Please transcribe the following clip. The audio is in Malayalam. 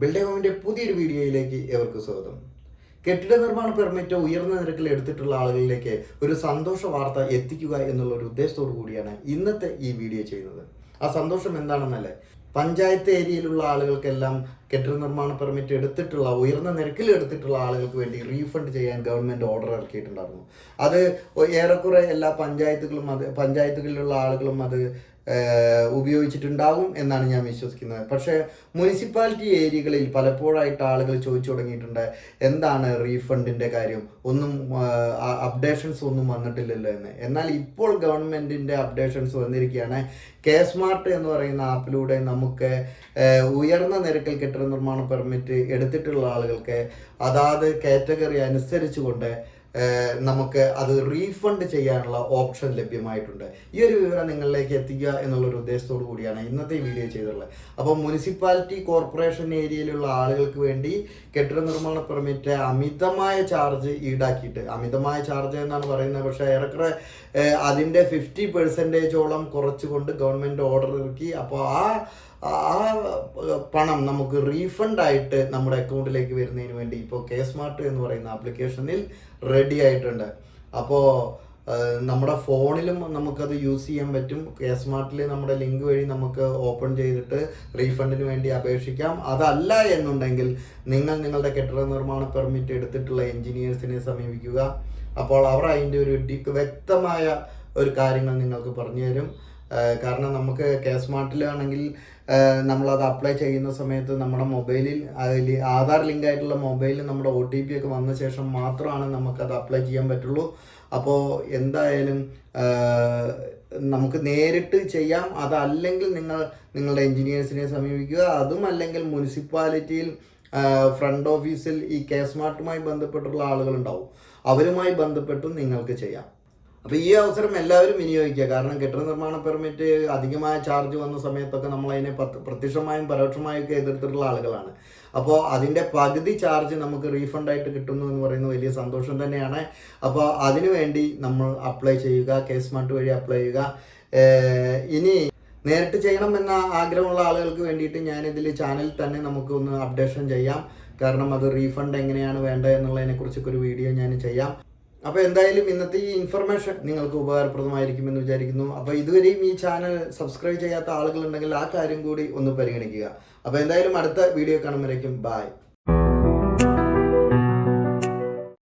ബിൽഡിംഗ് ഹോമിന്റെ പുതിയൊരു വീഡിയോയിലേക്ക് ഏവർക്കും സ്വാഗതം. കെട്ടിട നിർമ്മാണ പെർമിറ്റ് ഉയർന്ന നിരക്കിൽ എടുത്തിട്ടുള്ള ആളുകളിലേക്ക് ഒരു സന്തോഷ വാർത്ത എത്തിക്കുക എന്നുള്ള ഒരു ഉദ്ദേശത്തോടു കൂടിയാണ് ഇന്നത്തെ ഈ വീഡിയോ ചെയ്യുന്നത്. ആ സന്തോഷം എന്താണെന്നല്ലേ? പഞ്ചായത്ത് ഏരിയയിലുള്ള ആളുകൾക്കെല്ലാം കെട്ടിട നിർമ്മാണ പെർമിറ്റ് എടുത്തിട്ടുള്ള ഉയർന്ന നിരക്കിൽ എടുത്തിട്ടുള്ള ആളുകൾക്ക് വേണ്ടി റീഫണ്ട് ചെയ്യാൻ ഗവൺമെന്റ് ഓർഡർ ഇറക്കിയിട്ടുണ്ടായിരുന്നു. അത് ഏറെക്കുറെ എല്ലാ പഞ്ചായത്തുകളും അത് പഞ്ചായത്തുകളിലുള്ള ആളുകളും അത് ഉപയോഗിച്ചിട്ടുണ്ടാവും എന്നാണ് ഞാൻ വിശ്വസിക്കുന്നത്. പക്ഷേ മുനിസിപ്പാലിറ്റി ഏരിയകളിൽ പലപ്പോഴായിട്ട് ആളുകൾ ചോദിച്ചു തുടങ്ങിയിട്ടുണ്ട് എന്താണ് റീഫണ്ടിന്റെ കാര്യം? ഒന്നും അപ്ഡേഷൻസ് ഒന്നും വന്നിട്ടില്ലല്ലോ എന്ന്. എന്നാൽ ഇപ്പോൾ ഗവൺമെന്റിന്റെ അപ്ഡേഷൻസ് വന്നിരിക്കുകയാണ്. കെ സ്മാർട്ട് എന്ന് പറയുന്ന ആപ്പിലൂടെ നമുക്ക് ഉയർന്ന നിരക്കിൽ കെട്ടിട നിർമ്മാണ പെർമിറ്റ് എടുത്തിട്ടുള്ള ആളുകൾക്ക് അതാത് കാറ്റഗറി അനുസരിച്ചുകൊണ്ട് കൊണ്ട് നമുക്ക് അത് റീഫണ്ട് ചെയ്യാനുള്ള ഓപ്ഷൻ ലഭ്യമായിട്ടുണ്ട്. ഈ ഒരു വിവരം നിങ്ങളിലേക്ക് എത്തിക്കുക എന്നുള്ള ഒരു ഉദ്ദേശത്തോടു കൂടിയാണ് ഇന്നത്തെ വീഡിയോ ചെയ്തിട്ടുള്ളത്. അപ്പോൾ മുനിസിപ്പാലിറ്റി കോർപ്പറേഷൻ ഏരിയയിലുള്ള ആളുകൾക്ക് വേണ്ടി കെട്ടിട നിർമ്മാണ പെർമിറ്റ് അമിതമായ ചാർജ് ഈടാക്കിയിട്ട് അമിതമായ ചാർജ് എന്നാണ് പറയുന്നത്. പക്ഷേ ഏറെക്കുറെ അതിന്റെ ഫിഫ്റ്റി പെർസെന്റേജോളം കുറച്ചുകൊണ്ട് ഗവൺമെന്റ് ഓർഡർ ഇറക്കി. അപ്പോൾ ആ ആ പണം നമുക്ക് റീഫണ്ട് ആയിട്ട് നമ്മുടെ അക്കൗണ്ടിലേക്ക് വരുന്നതിന് വേണ്ടി ഇപ്പോൾ കെ സ്മാർട്ട് എന്ന് പറയുന്ന ആപ്ലിക്കേഷനിൽ റെഡി ആയിട്ടുണ്ട്. അപ്പോൾ നമ്മുടെ ഫോണിലും നമുക്കത് യൂസ് ചെയ്യാൻ പറ്റും. കെ സ്മാർട്ടിൽ നമ്മുടെ ലിങ്ക് വഴി നമുക്ക് ഓപ്പൺ ചെയ്തിട്ട് റീഫണ്ടിന് വേണ്ടി അപേക്ഷിക്കാം. അതല്ല എന്നുണ്ടെങ്കിൽ നിങ്ങൾ നിങ്ങളുടെ കെട്ടിട നിർമ്മാണ പെർമിറ്റ് എടുത്തിട്ടുള്ള എഞ്ചിനീയേഴ്സിനെ സമീപിക്കുക. അപ്പോൾ അവർ അതിന്റെ ഒരു വ്യക്തമായ ഒരു കാര്യങ്ങൾ നിങ്ങൾക്ക് പറഞ്ഞു തരും കാരണം നമുക്ക് കെ സ്മാർട്ടിലാണെങ്കിൽ നമ്മളത് അപ്ലൈ ചെയ്യുന്ന സമയത്ത് നമ്മുടെ മൊബൈലിൽ അതിൽ ആധാർ ലിങ്ക് ആയിട്ടുള്ള മൊബൈലിൽ നമ്മുടെ ഒ ടി പി ഒക്കെ വന്ന ശേഷം മാത്രമാണ് നമുക്കത് അപ്ലൈ ചെയ്യാൻ പറ്റുള്ളൂ. അപ്പോൾ എന്തായാലും നമുക്ക് നേരിട്ട് ചെയ്യാം. അതല്ലെങ്കിൽ നിങ്ങൾ നിങ്ങളുടെ എഞ്ചിനീയേഴ്സിനെ സമീപിക്കുക. അതും അല്ലെങ്കിൽ മുനിസിപ്പാലിറ്റിയിൽ ഫ്രണ്ട് ഓഫീസിൽ ഈ കെ സ്മാർട്ടുമായി ബന്ധപ്പെട്ടുള്ള ആളുകളുണ്ടാവും. അവരുമായി ബന്ധപ്പെട്ടും നിങ്ങൾക്ക് ചെയ്യാം. അപ്പോൾ ഈ അവസരം എല്ലാവരും വിനിയോഗിക്കുക. കാരണം കെട്ടിട നിർമ്മാണ പെർമിറ്റ് അധികമായ ചാർജ് വന്ന സമയത്തൊക്കെ നമ്മൾ അതിനെ പ്രത്യക്ഷമായും പരോക്ഷമായും ഒക്കെ എതിർത്തിട്ടുള്ള ആളുകളാണ്. അപ്പോൾ അതിന്റെ പകുതി ചാർജ് നമുക്ക് റീഫണ്ട് ആയിട്ട് കിട്ടുന്നു എന്ന് പറയുന്നത് വലിയ സന്തോഷം തന്നെയാണ്. അപ്പോൾ അതിനുവേണ്ടി നമ്മൾ അപ്ലൈ ചെയ്യുക കെ സ്മാർട്ട് വഴി അപ്ലൈ ചെയ്യുക. ഇനി നേരിട്ട് ചെയ്യണം എന്ന ആഗ്രഹമുള്ള ആളുകൾക്ക് വേണ്ടിയിട്ട് ഞാനിതിൽ ചാനൽ തന്നെ നമുക്ക് ഒന്ന് അപ്ഡേഷൻ ചെയ്യാം. കാരണം അത് റീഫണ്ട് എങ്ങനെയാണ് വേണ്ടത് എന്നുള്ളതിനെക്കുറിച്ചൊക്കെ ഒരു വീഡിയോ ഞാൻ ചെയ്യാം. അപ്പോൾ എന്തായാലും ഇന്നത്തെ ഈ ഇൻഫർമേഷൻ നിങ്ങൾക്ക് ഉപകാരപ്രദമായിരിക്കുമെന്ന് വിചാരിക്കുന്നു. അപ്പോൾ ഇതുവരെയും ഈ ചാനൽ സബ്സ്ക്രൈബ് ചെയ്യാത്ത ആളുകളുണ്ടെങ്കിൽ ആ കാര്യം കൂടി ഒന്ന് പരിഗണിക്കുക. അപ്പോൾ എന്തായാലും അടുത്ത വീഡിയോ കാണുമ്പോഴേക്കും ബായ്